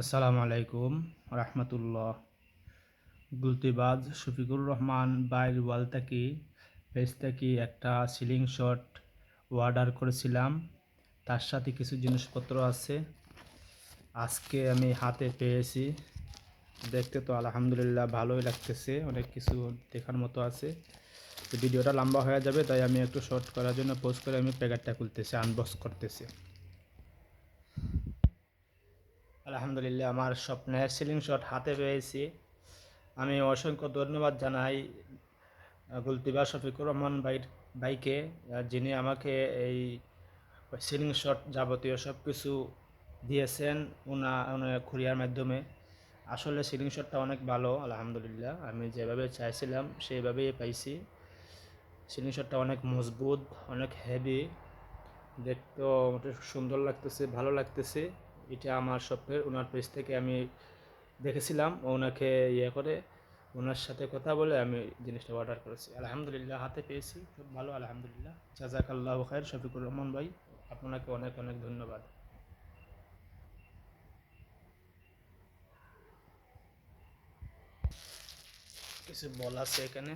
আসসালামু আলাইকুম রহমতুল্লাহ। গুলতিবাজ শফিকুর রহমান বাইর ওয়াল থেকে, পেজ থেকে একটা সিলিং শট অর্ডার করেছিলাম। তার সাথে কিছু জিনিসপত্র আছে। আজকে আমি হাতে পেয়েছি। দেখতে তো আলহামদুলিল্লাহ ভালোই লাগতেছে। অনেক কিছু দেখার মতো আছে। ভিডিওটা লম্বা হয়ে যাবে, তাই আমি একটু শর্ট করার জন্য পোস্ট করে আমি প্যাকেটটা খুলতেছি আনবক্স করতেছি। আলহামদুলিল্লাহ, আমার স্বপ্নের সিলিং শট হাতে পেয়েছি। আমি অসংখ্য ধন্যবাদ জানাই গুলতিবা শফিকুর রহমান ভাই, ভাইকে যিনি আমাকে এই সিলিং শট যাবতীয় সব কিছু দিয়েছেন ওনার কুরিয়ার মাধ্যমে। আসলে সিলিং শটটা অনেক ভালো, আলহামদুলিল্লাহ। আমি যেভাবে চাইছিলাম, সেইভাবেই পাইছি। সিলিং শটটা অনেক মজবুত, অনেক হেভি দেখতেও সুন্দর লাগতেছে, ভালো লাগতেছে। এটা আমার স্বপ্নের ওনার পেজ থেকে আমি দেখেছিলাম, ওনাকে ইয়ে করে ওনার সাথে কথা বলে আমি জিনিসটা অর্ডার করেছি। আলহামদুলিল্লাহ, হাতে পেয়েছি, খুব ভালো, আলহামদুলিল্লাহ। জাজাক আল্লাহ খায়ের শফিকুর রহমান ভাই, আপনাকে অনেক অনেক ধন্যবাদ। কিছু বল আছে এখানে?